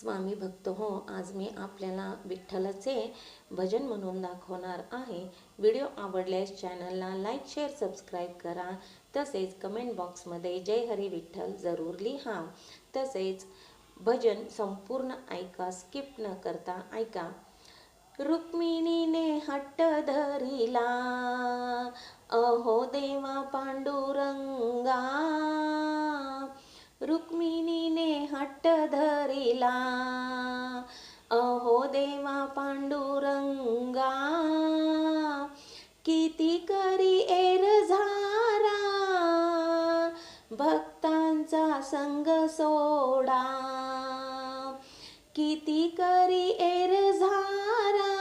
स्वामी भक्त हो आज मी आपल्याला विठ्ठलाचे भजन म्हणून दाखवणार आहे. व्हिडिओ आवडल्यास चॅनलला लाईक शेअर सबस्क्राईब करा. तसेच कमेंट बॉक्समध्ये जय हरी विठ्ठल जरूर लिहा. तसेच भजन संपूर्ण ऐका स्किप न करता ऐका. रुक्मिणीने हट्ट धरिला अहो देवा पांडुरंगा. रुक्मिणीने हट्ट धरिला. अहो देवा पांडुरंगा किती करी एर झारा. भक्तांचा संग सोडा. किती करी एर झारा.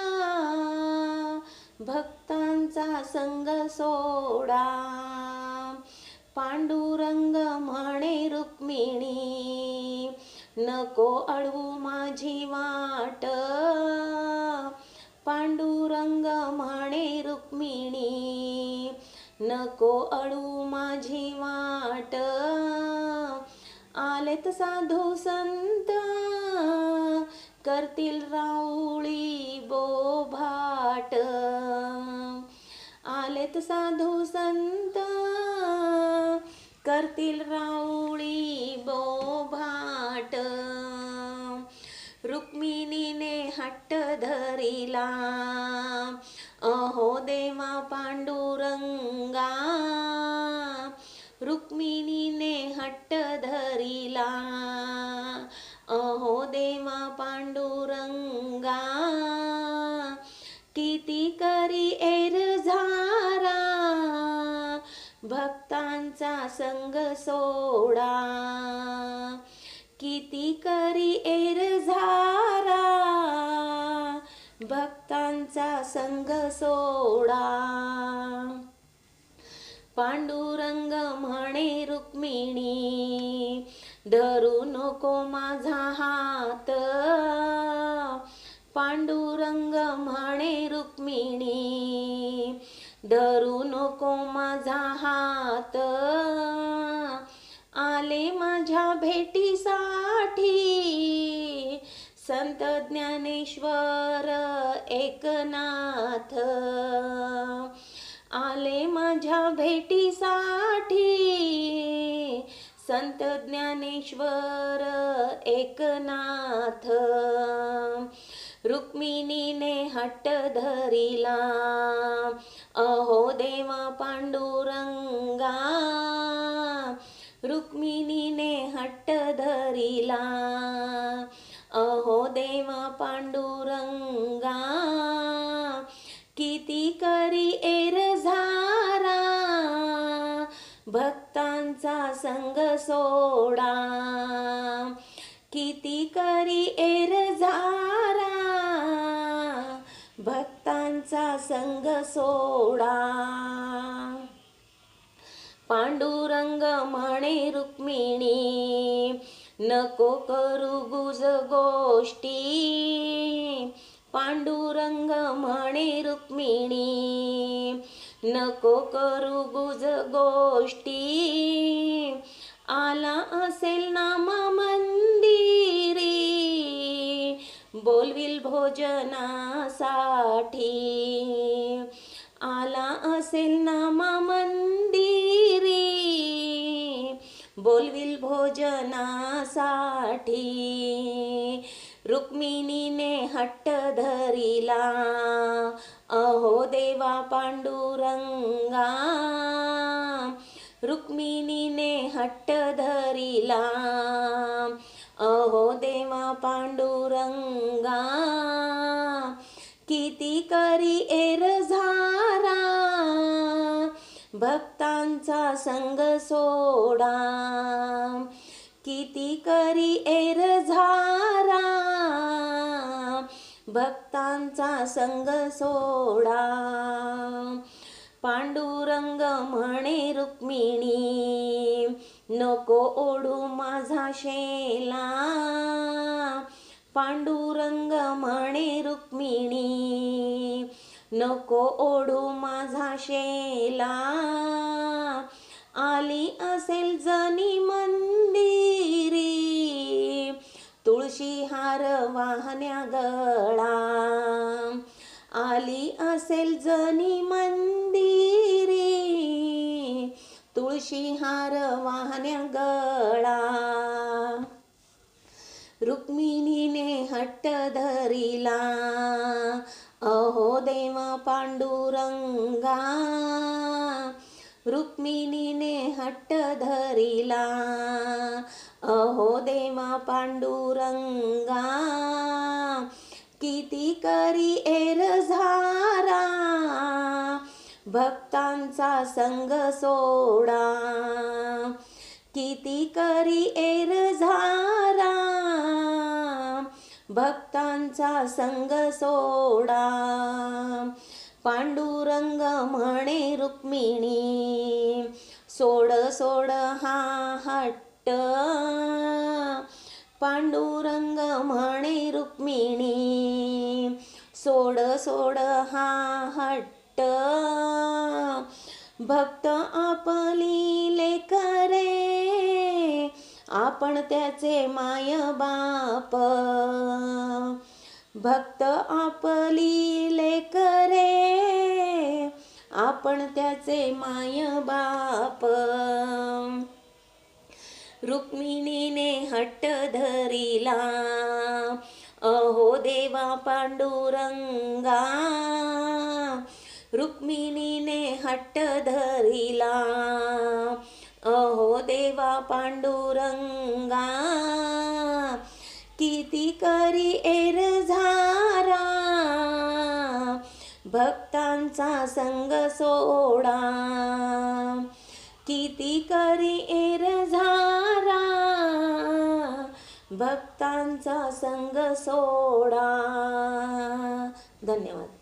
भक्तांचा संग सोडा. पांडुरंग म्हणे रुक्मिणी नको अडवू माझी वाट. पांडुरंग म्हणे रुक्मिणी नको अडवू माझी वाट. आलेत साधू संत करतील राऊळी बोभाट. आलेत साधू संत करतील राऊ धरिला. अहो देवा पांडुरंगा रुक्मिणीने हट्ट धरिला. अहो देवा पांडुरंगा किती करी एर झारा. भक्तांचा संग सोडा. किती करी संग सोडा. पांडुरंग म्हणे रुक्मिणी धरू नको माझा हात. पांडुरंग म्हणे रुक्मिणी धरू नको माझा हात. आले माझ्या भेटीसाठी. संत ज्ञानेश्वर एकनाथ. आले माझ्या भेटीसाठी. संत ज्ञानेश्वर एकनाथ. रुक्मिणीने हट्ट धरिला. अहो देवा पांडुरंगा. रुक्मिणीने हट्ट धरिला. पांडुरंगा किती करी एर झारा भक्तांचा संग सोडा. किती करी एर झारा भक्तांचा संग सोडा. पांडुरंग म्हणे रुक्मिणी नको करू गुज गोष्टी. पांडुरंग म्हणे रुक्मिणी नको करू गुज गोष्टी. आला असेल नामा मंदिरी बोलविल भोजनासाठी. आला असेल नामा मंदिर बोलविल भोजनासाठी. रुक्मिणीने हट्ट धरिला अहो देवा पांडुरंगा. रुक्मिणीने हट्ट धरिला भक्तांचा संग सोडा. किती करी एर झारा. भक्तांचा संग सोडा. पांडुरंग म्हणे रुक्मिणी नको ओढू माझा शेला. पांडुरंग म्हणे रुक्मिणी नको ओढू माझा शेला. आली असेल जनी मंदिरी. तुळशी हार वाहण्या गळा. आली असेल जनी मंदिरी. तुळशी हार वाहण्या गळा. रुक्मिणीने हट्ट धरिला. अहो देव पांडुरंगा रुक्मिणीने हट्ट धरिला. अहो देव पांडुरंगा किती करी एर झारा. भक्तांचा संग सोडा. किती करी एर झारा. भक्तांचा संग सोडा. पांडुरंग म्हणे रुक्मिणी सोड सोड हा हट्ट. पांडुरंग म्हणे रुक्मिणी सोड सोड हा हट्ट. भक्त आपली लेकरे आपण त्याचे माय बाप. भक्त आपली लेकरे आपण त्याचे माय बाप. रुक्मिणीने हट्ट धरिला अहो देवा पांडुरंगा. रुक्मिणीने हट्ट धरिला अहो देवा पांडुरंगा किती करी एर झारा. भक्तांचा संग सोडा. किती करी एर झारा. भक्तांचा संग सोडा. धन्यवाद.